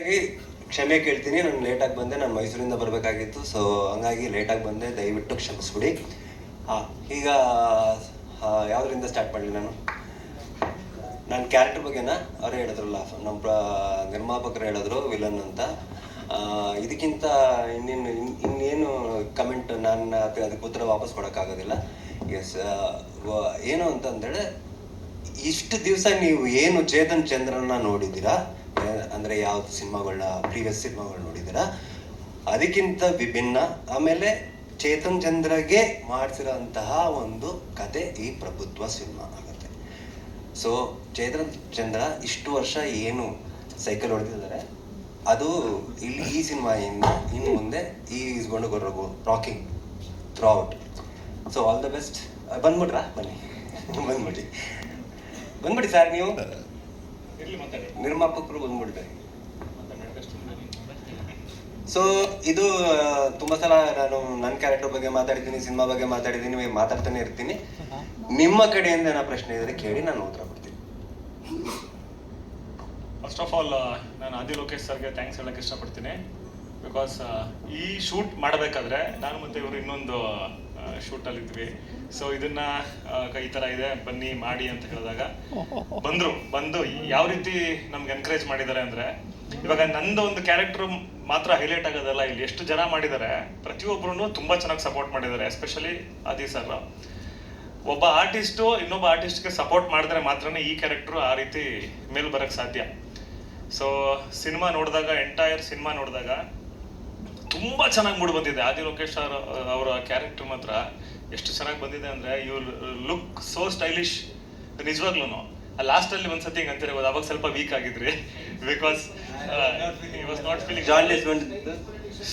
ಹಾಗಾಗಿ ಕ್ಷಮೆ ಕೇಳ್ತೀನಿ. ನಾನು ಲೇಟಾಗಿ ಬಂದೆ. ನಾನು ಮೈಸೂರಿಂದ ಬರಬೇಕಾಗಿತ್ತು. ಸೊ ಹಂಗಾಗಿ ಲೇಟಾಗಿ ಬಂದೆ. ದಯವಿಟ್ಟು ಕ್ಷಮಿಸ್ಬಿಡಿ. ಹಾಂ, ಈಗ ಯಾವುದರಿಂದ ಸ್ಟಾರ್ಟ್ ಮಾಡಲಿ ನಾನು? ನನ್ನ ಕ್ಯಾರೆಕ್ಟರ್ ಬಗ್ಗೆನಾ? ಅವರೇ ಹೇಳಿದ್ರಲ್ಲ. ನಮ್ಮ ಪ್ರ, ನಿರ್ಮಾಪಕರು ಹೇಳಿದ್ರು ವಿಲನ್ ಅಂತ. ಇದಕ್ಕಿಂತ ಇನ್ನೇನು ಇನ್- ಇನ್ನೇನು ಕಮೆಂಟ್ ನಾನು ಅದು- ಅದಕ್ಕೆ ಉತ್ತರ ವಾಪಸ್ ಕೊಡೋಕ್ಕಾಗೋದಿಲ್ಲ. ಎಸ್ ಏನು ಅಂತಂದೇಳಿ ಇಷ್ಟು ದಿವಸ ನೀವು ಏನು ಚೇತನ್ ಚಂದ್ರನ ನೋಡಿದ್ದೀರಾ? ಅಂದ್ರೆ ಯಾವ್ದು ಸಿನಿಮಾಗಳನ್ನ ಪ್ರೀವಿಯಸ್ ಸಿನಿಮಾಗಳು ನೋಡಿದ್ದೀರಾ? ಅದಕ್ಕಿಂತ ವಿಭಿನ್ನ, ಆಮೇಲೆ ಚೇತನ್ ಚಂದ್ರಗೆ ಮಾಡಿಸಿರೋಂತಹ ಒಂದು ಕತೆ ಈ ಪ್ರಭುತ್ವ ಸಿನಿಮಾ ಆಗುತ್ತೆ. ಸೊ ಚೇತನ್ ಚಂದ್ರ ಇಷ್ಟು ವರ್ಷ ಏನು ಸೈಕಲ್ ಹೊಡೆದಿದ್ದಾರೆ, ಅದು ಇಲ್ಲಿ ಈ ಸಿನಿಮಾಯಿಂದ ಇನ್ನು ಮುಂದೆ ಈ ಇಸ್ಕೊಂಡು ಬರೋಗು rocking throughout so all the best ಬಂದ್ಬಿಟ್ರಾ? ಬನ್ನಿ. ಬಂದ್ಬಿಡಿ. ಬಂದ್ಬಿಡಿ ಸರ್ ನೀವು. ನಿರ್ಮಾಪಕರು ಬಂದ್ಬಿಡ್ತಾರೆ ಸೊ ಇದು ತುಂಬಾ ಸಲ ನಾನು ನನ್ನ ಕ್ಯಾರೆಕ್ಟರ್ ಬಗ್ಗೆ ಮಾತಾಡಿದ್ದೀನಿ ಸಿನಿಮಾ ಬಗ್ಗೆ ಮಾತಾಡಿದ್ದೀನಿ ಮಾತಾಡ್ತಾನೆ ಇರ್ತೀನಿ. ನಿಮ್ಮ ಕಡೆಯಿಂದ ಏನೋ ಪ್ರಶ್ನೆ ಇದ್ರೆ ಕೇಳಿ ನಾನು ಉತ್ತರ ಕೊಡ್ತೀನಿ. ಫಸ್ಟ್ ಆಫ್ ಆಲ್ ನಾನು ಆದಿ ಲೋಕೇಶ್ ಸರ್ಗೆ ಥ್ಯಾಂಕ್ಸ್ ಹೇಳಕ್ಕೆ ಇಷ್ಟಪಡ್ತೀನಿ. ಬಿಕಾಸ್ ಈ ಶೂಟ್ ಮಾಡಬೇಕಾದ್ರೆ ನಾನು ಮತ್ತೆ ಇವರು ಇನ್ನೊಂದು ಶೂಟಲ್ಲಿ ಇದ್ವಿ ಸೊ ಇದನ್ನ ಈ ತರ ಇದೆ ಬನ್ನಿ ಮಾಡಿ ಅಂತ ಹೇಳಿದಾಗ ಬಂದ್ರು. ಬಂದು ಯಾವ ರೀತಿ ನಮ್ಗೆ ಎನ್ಕರೇಜ್ ಮಾಡಿದ್ದಾರೆ ಅಂದ್ರೆ ಇವಾಗ ನಂದು ಒಂದು ಕ್ಯಾರೆಕ್ಟರ್ ಮಾತ್ರ ಹೈಲೈಟ್ ಆಗೋದಲ್ಲ ಇಲ್ಲಿ ಎಷ್ಟು ಜನ ಮಾಡಿದ್ದಾರೆ ಪ್ರತಿಯೊಬ್ಬರು ತುಂಬಾ ಚೆನ್ನಾಗಿ ಸಪೋರ್ಟ್ ಮಾಡಿದ್ದಾರೆ ಎಸ್ಪೆಷಲಿ ಆದಿ ಸರ್ ಒಬ್ಬ ಆರ್ಟಿಸ್ಟು ಇನ್ನೊಬ್ಬ ಆರ್ಟಿಸ್ಟ್ಗೆ ಸಪೋರ್ಟ್ ಮಾಡಿದ್ರೆ ಮಾತ್ರನೇ ಈ ಕ್ಯಾರೆಕ್ಟರ್ ಆ ರೀತಿ ಮೇಲ್ ಬರಕ್ ಸಾಧ್ಯ. ಸೊ ಸಿನಿಮಾ ನೋಡಿದಾಗ ಎಂಟೈರ್ ಸಿನಿಮಾ ನೋಡಿದಾಗ ತುಂಬಾ ಚೆನ್ನಾಗಿ ಮೂಡಿ ಬಂದಿದೆ. ಆದಿ ಲೋಕೇಶ್ ಸರ್ ಅವರ ಕ್ಯಾರೆಕ್ಟರ್ ಮಾತ್ರ ಎಷ್ಟು ಚೆನ್ನಾಗಿ ಬಂದಿದೆ ಅಂದ್ರೆ ಯು ಲುಕ್ ಸೋ ಸ್ಟೈಲಿಶ್ ನಿಜವಾಗ್ಲೂ ಲಾಸ್ಟ್ ಅಲ್ಲಿ ಒಂದ್ಸತಿ ಹಿಂಗ್ ಅಂತಿರ್ಬೋದು ಅವಾಗ ಸ್ವಲ್ಪ weak ಆಗಿದ್ರಿ. Because was not feeling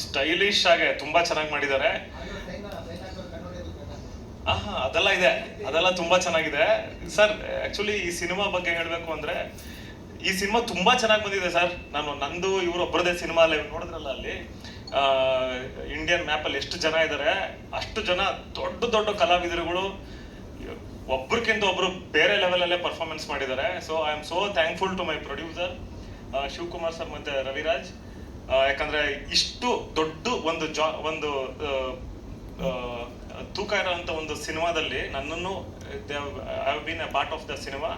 stylish ಆಗೇ ತುಂಬಾ ಚೆನ್ನಾಗಿ ಮಾಡಿದ್ದಾರೆ. ಹಾ ಅದೆಲ್ಲ ಇದೆ. ಅದೆಲ್ಲ ತುಂಬಾ ಚೆನ್ನಾಗಿದೆ. ಸರ್ ಆಕ್ಚುಲಿ ಈ ಸಿನಿಮಾ ಬಗ್ಗೆ ಹೇಳಬೇಕು ಅಂದ್ರೆ ಈ ಸಿನಿಮಾ ತುಂಬಾ ಚೆನ್ನಾಗಿ ಬಂದಿದೆ ಸರ್ ನಾನು ನಂದು ಇವರು ಒಬ್ಬರದೇ ಸಿನಿಮಾ ಅಲ್ಲಿ ನೋಡಿದ್ರಲ್ಲ ಅಲ್ಲಿ. ಇಂಡಿಯನ್ ಮ್ಯಾಪ್ ಅಲ್ಲಿ ಎಷ್ಟು ಜನ ಇದ್ದಾರೆ ಅಷ್ಟು ಜನ ದೊಡ್ಡ ದೊಡ್ಡ ಕಲಾವಿದರುಗಳು, ಒಬ್ರಿಗಿಂತ ಒಬ್ರು ಬೇರೆ ಲೆವೆಲಲ್ಲೇ ಪರ್ಫಾರ್ಮೆನ್ಸ್ ಮಾಡಿದ್ದಾರೆ. So I am so thankful to my producer Shivakumar sir ಮತ್ತೆ ರವಿರಾಜ್. ಯಾಕಂದ್ರೆ ಇಷ್ಟು ದೊಡ್ಡ ಒಂದು ಜಾ, ಒಂದು ತೂಕ ಇರೋಂಥ ಒಂದು ಸಿನಿಮಾದಲ್ಲಿ ನನ್ನನ್ನು I been a part of the cinema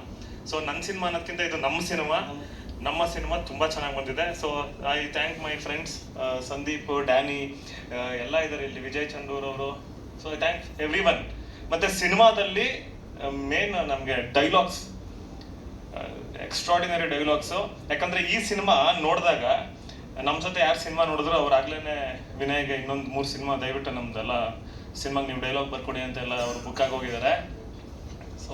so ನನ್ನ ಸಿನಿಮಾ ಅನ್ನೋದಕ್ಕಿಂತ ಇದು ನಮ್ಮ ಸಿನಿಮಾ ನಮ್ಮ ಸಿನಿಮಾ ತುಂಬಾ ಚೆನ್ನಾಗಿ ಬಂದಿದೆ. So I thank my friends Sandeep Danny ಎಲ್ಲ ಇದ್ದಾರೆ ಇಲ್ಲಿ. ವಿಜಯ್ ಚಂದೂರ್ ಅವರು. So I thank everyone ಮತ್ತೆ ಸಿನಿಮಾದಲ್ಲಿ ಮೇನ್ ನಮಗೆ ಡೈಲಾಗ್ಸ್ ಎಕ್ಸ್ಟ್ರಾಡಿನರಿ ಡೈಲಾಗ್ಸ್ ಯಾಕಂದ್ರೆ ಈ ಸಿನಿಮಾ ನೋಡಿದಾಗ ನಮ್ಮ ಜೊತೆ ಯಾರು ಸಿನಿಮಾ ನೋಡಿದ್ರು ಅವ್ರು ಆಗ್ಲೇ ವಿನಯ್ಗೆ ಇನ್ನೊಂದು ಮೂರು ಸಿನಿಮಾ ದಯವಿಟ್ಟು ನಮ್ದೆಲ್ಲ ಸಿನಿಮಾಗೆ ನೀವು ಡೈಲಾಗ್ ಬರ್ಕೊಡಿ ಅಂತ ಎಲ್ಲ ಅವ್ರು ಬುಕ್ ಆಗಿ ಹೋಗಿದ್ದಾರೆ so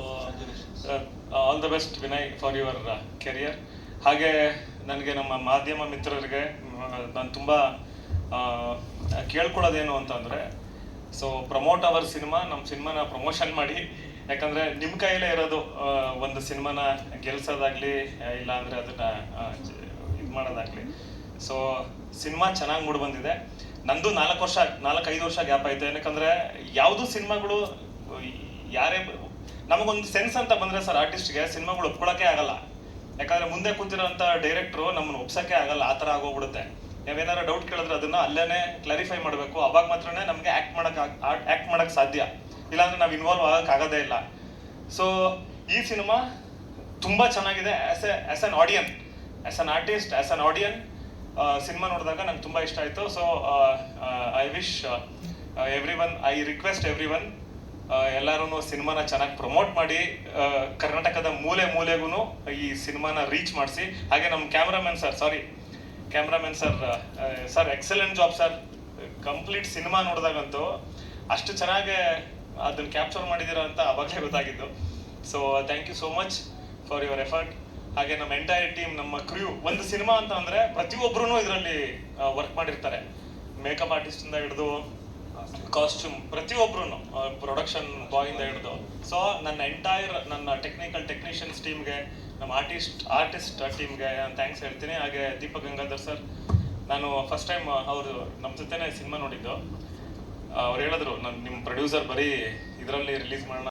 all the best Vinay for your career ಹಾಗೆ ನನಗೆ ನಮ್ಮ ಮಾಧ್ಯಮ ಮಿತ್ರರಿಗೆ ನಾನು ತುಂಬ ಕೇಳ್ಕೊಳ್ಳೋದೇನು ಅಂತಂದರೆ ಸೊ ಪ್ರಮೋಟ್ ಅವರ್ ಸಿನಿಮಾ ನಮ್ಮ ಸಿನಿಮಾನ ಪ್ರಮೋಷನ್ ಮಾಡಿ. ಯಾಕಂದರೆ ನಿಮ್ಮ ಕೈಯಲ್ಲೇ ಇರೋದು ಒಂದು ಸಿನಿಮಾನ ಗೆಲ್ಸೋದಾಗ್ಲಿ ಇಲ್ಲ ಅಂದರೆ ಅದನ್ನ ಇದು ಮಾಡೋದಾಗ್ಲಿ. ಸೊ ಸಿನಿಮಾ ಚೆನ್ನಾಗಿ ಮೂಡ್ ಬಂದಿದೆ. ನಂದು ನಾಲ್ಕು ವರ್ಷ ನಾಲ್ಕು ಐದು ವರ್ಷ ಗ್ಯಾಪ್ ಆಯಿತು. ಯಾಕಂದ್ರೆ ಯಾವುದು ಸಿನಿಮಾಗಳು ಯಾರೇ ನಮಗೊಂದು ಸೆನ್ಸ್ ಅಂತ ಬಂದರೆ ಸರ್ ಆರ್ಟಿಸ್ಟ್ಗೆ ಸಿನಿಮಾಗಳು ಒಪ್ಕೊಳ್ಳೋಕೆ ಆಗಲ್ಲ. ಯಾಕಂದ್ರೆ ಮುಂದೆ ಕೂತಿರೋಂತ ಡೈರೆಕ್ಟ್ರು ನಮ್ಮನ್ನ ಒಪ್ಸಕ್ಕೆ ಆಗಲ್ಲ, ಆ ಥರ ಆಗೋಗ್ಬಿಡುತ್ತೆ. ನಾವೇನಾರ ಡೌಟ್ ಕೇಳಿದ್ರೆ ಅದನ್ನ ಅಲ್ಲೇನೆ ಕ್ಲಾರಿಫೈ ಮಾಡಬೇಕು. ಅವಾಗ ಮಾತ್ರನೇ ನಮಗೆ ಆಕ್ಟ್ ಮಾಡಕ್ ಆಕ್ಟ್ ಮಾಡಕ್ ಸಾಧ್ಯ. ಇಲ್ಲಾಂದ್ರೆ ನಾವು ಇನ್ವಾಲ್ವ್ ಆಗಕ್ ಆಗೋದೇ ಇಲ್ಲ. ಸೊ ಈ ಸಿನಿಮಾ ತುಂಬಾ ಚೆನ್ನಾಗಿದೆ as a as an audience as an artist as an audience cinema ನೋಡಿದಾಗ ನಂಗೆ ತುಂಬಾ ಇಷ್ಟ ಆಯ್ತು. So I wish everyone I request everyone ಎಲ್ಲರೂ ಸಿನಿಮಾನ ಚೆನ್ನಾಗಿ ಪ್ರಮೋಟ್ ಮಾಡಿ ಕರ್ನಾಟಕದ ಮೂಲೆ ಮೂಲೆಗೂ ಈ ಸಿನಿಮಾನ ರೀಚ್ ಮಾಡಿಸಿ. ಹಾಗೆ ನಮ್ಮ cameraman sir sorry cameraman sir sir excellent job sir complete cinema ನೋಡಿದಾಗಂತೂ ಅಷ್ಟು ಚೆನ್ನಾಗಿ ಅದನ್ನು ಕ್ಯಾಪ್ಚರ್ ಮಾಡಿದ್ದೀರಾ ಅಂತ ಅವಾಗಲೇ ಗೊತ್ತಾಗಿದ್ದು. So thank you so much for your effort ಹಾಗೆ ನಮ್ಮ ಎಂಟೈರ್ ಟೀಮ್ ನಮ್ಮ ಕ್ರ್ಯೂ ಒಂದು ಸಿನಿಮಾ ಅಂತ ಅಂದರೆ ಪ್ರತಿಯೊಬ್ಬರೂ ಇದರಲ್ಲಿ ವರ್ಕ್ ಮಾಡಿರ್ತಾರೆ. ಮೇಕಪ್ ಆರ್ಟಿಸ್ಟಿಂದ ಹಿಡಿದು ಕಾಸ್ಟ್ಯೂಮ್ ಪ್ರತಿಯೊಬ್ರು ಪ್ರೊಡಕ್ಷನ್ ಇಂದ ಹಿಡಿದು. ಸೊ ನನ್ನ ಎಂಟೈರ್ ನನ್ನ ಟೆಕ್ನಿಕಲ್ ಟೆಕ್ನಿಷಿಯನ್ಸ್ ಟೀಮ್ಗೆ ನಮ್ಮ ಆರ್ಟಿಸ್ಟ್ ಆರ್ಟಿಸ್ಟ್ ಟೀಮ್ಗೆ ನಾನು ಥ್ಯಾಂಕ್ಸ್ ಹೇಳ್ತೀನಿ. ಹಾಗೆ ದೀಪಕ್ ಗಂಗಾಧರ್ ಸರ್ ನಾನು ಫಸ್ಟ್ ಟೈಮ್ ಅವರು ನಮ್ಮ ಜೊತೆನೇ ಸಿನಿಮಾ ನೋಡಿದ್ದು. ಅವ್ರು ಹೇಳಿದ್ರು, ನಾನು ನಿಮ್ಮ ಪ್ರೊಡ್ಯೂಸರ್ ಬರೀ ಇದರಲ್ಲಿ ರಿಲೀಸ್ ಮಾಡೋಣ